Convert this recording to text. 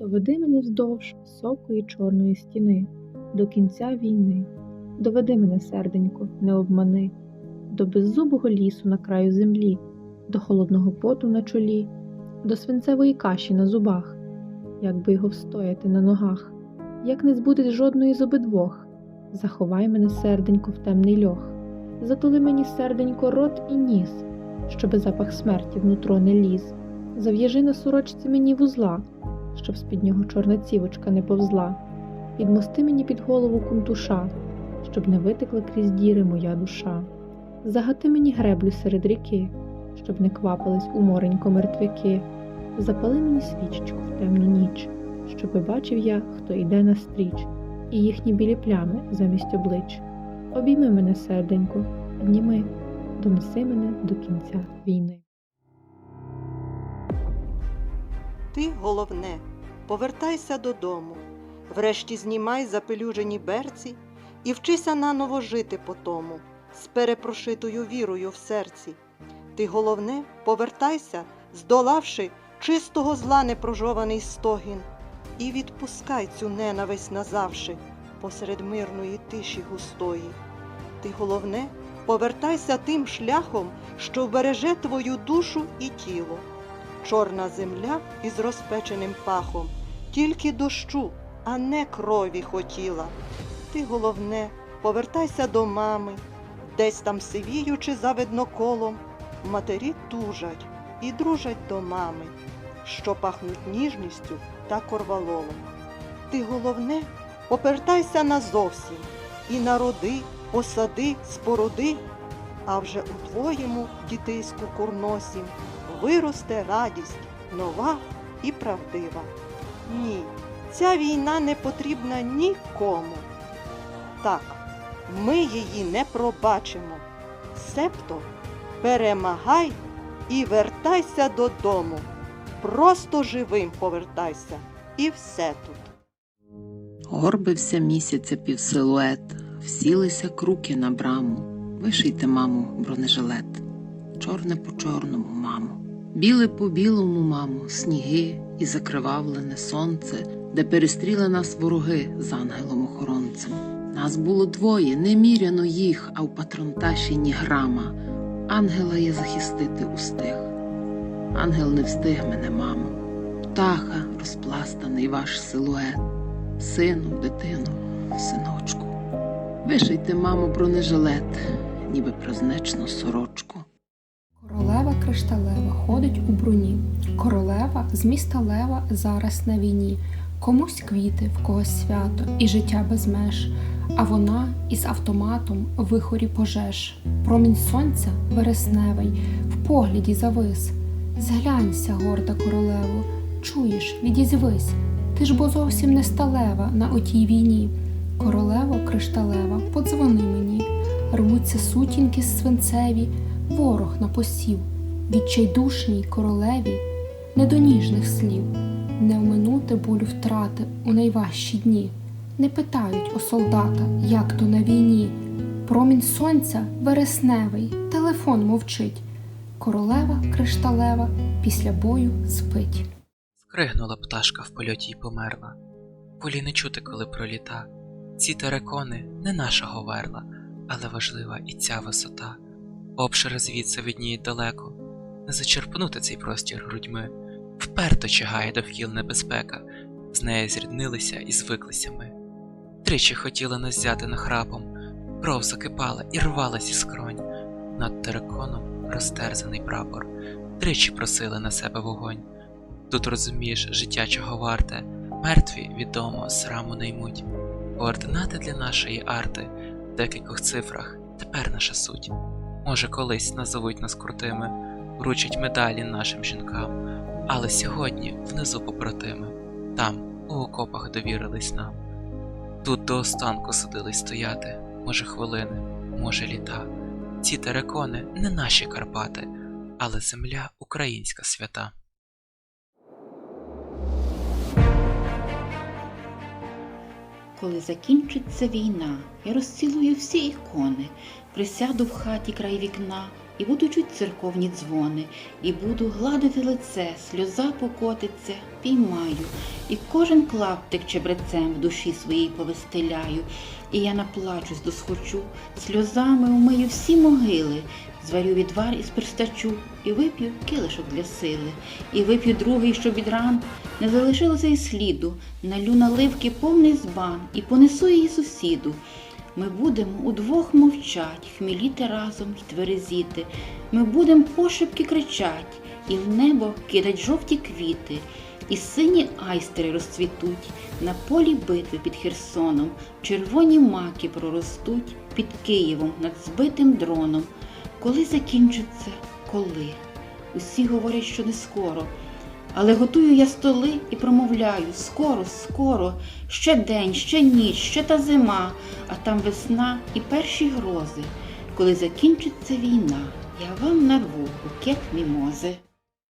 Доведи мене вздовж високої чорної стіни, до кінця війни. Доведи мене, серденько, не обмани, до беззубого лісу на краю землі, до холодного поту на чолі, до свинцевої каші на зубах, як би його встояти на ногах, як не збудеш жодної з обидвох, заховай мене, серденько, в темний льох, затули мені, серденько, рот і ніс, щоби запах смерті внутро не ліз, зав'яжи на сорочці мені вузла, щоб з-під нього чорна цівочка не повзла, підмости мені під голову кунтуша, щоб не витекла крізь діри моя душа. Загати мені греблю серед ріки, щоб не квапились у моренько мертвяки. Запали мені свічечку в темну ніч, щоби бачив я, хто йде настріч, і їхні білі плями замість облич. Обійми мене, серденько, підніми, донеси мене до кінця війни. Ти головне, повертайся додому, врешті знімай запелюжені берці і вчися наново жити по тому, з перепрошитою вірою в серці. Ти головне, повертайся, здолавши чистого зла непрожований стогін, і відпускай цю ненависть назавши посеред мирної тиші густої. Ти головне, повертайся тим шляхом, що вбереже твою душу і тіло чорна земля із розпеченим пахом, тільки дощу, а не крові хотіла. Ти, головне, повертайся до мами, десь там сивіючи за видноколом, матері тужать і дружать до мами, що пахнуть ніжністю та корвалолом. Ти, головне, повертайся назовсім і народи, посади, споруди, а вже у твоєму дітиську курносім виросте радість нова і правдива. Ні, ця війна не потрібна нікому. Так, ми її не пробачимо. Себто перемагай і вертайся додому. Просто живим повертайся, і все тут. Горбився місяця півсилует, всілися круки на браму. Вишийте, мамо, бронежилет. Чорне по чорному, мамо. Біле по білому, мамо, сніги і закривавлене сонце, де перестріли нас вороги з ангелом-охоронцем. Нас було двоє, неміряно їх, а в патронташі ні грама. Ангела я захистити устиг. Ангел не встиг мене, мамо. Птаха, розпластаний ваш силует. Сину, дитину, синочку. Вишийте, мамо, бронежилет, ніби празничну сорочку. Кришталева ходить у бруні. Королева з міста Лева зараз на війні. Комусь квіти, в когось свято і життя без меж. А вона із автоматом вихорі пожеж. Промінь сонця вересневий, в погляді завис. Зглянься, горда королево, чуєш, відізвись. Ти ж бо зовсім не сталева на отій війні. Королево кришталева, подзвони мені. Рвуться сутінки свинцеві, ворог на посів, відчайдушній королеві, не до ніжних слів, не вминути болю втрати у найважчі дні. Не питають у солдата, як то на війні. Промінь сонця вересневий, телефон мовчить. Королева кришталева після бою спить. Скригнула пташка в польоті й померла. Полі не чути, коли проліта. Ці терекони не наша говерла, але важлива і ця висота. Обшири звідси відніють далеко, не зачерпнути цей простір грудьми. Вперто чигає довкіл небезпека, з нею зріднилися і звиклися ми. Тричі хотіли нас взяти нахрапом, кров закипала і рвалась із скронь. Над тереконом розтерзаний прапор, тричі просили на себе вогонь. Тут розумієш, життя чого варте, мертві відомо сраму не ймуть. Координати для нашої арти в декількох цифрах тепер наша суть. Може, колись назовуть нас крутими, вручать медалі нашим жінкам, але сьогодні внизу побратими, там, у окопах довірились нам. Тут до останку судились стояти, може хвилини, може літа. Ці терекони не наші Карпати, але земля українська свята. Коли закінчиться війна, я розцілую всі ікони, присяду в хаті край вікна, і буду чуть церковні дзвони, і буду гладити лице, сльоза покотиться, піймаю, і кожен клаптик чебрецем в душі своїй повестеляю, і я наплачусь досхочу, сльозами умию всі могили, зварю відвар із перстачу, і вип'ю килишок для сили, і вип'ю другий, щоб від ран не залишилося й сліду, налю наливки повний збан, і понесу її сусіду. Ми будемо удвох мовчать, хміліти разом й тверезіти. Ми будем пошепки кричать, і в небо кидать жовті квіти, і сині айстри розцвітуть на полі битви під Херсоном, червоні маки проростуть під Києвом над збитим дроном. Коли закінчиться, коли? Усі говорять, що не скоро. Але готую я столи і промовляю скоро, скоро, ще день, ще ніч, ще та зима, а там весна і перші грози. Коли закінчиться війна, я вам нарву букет мімози.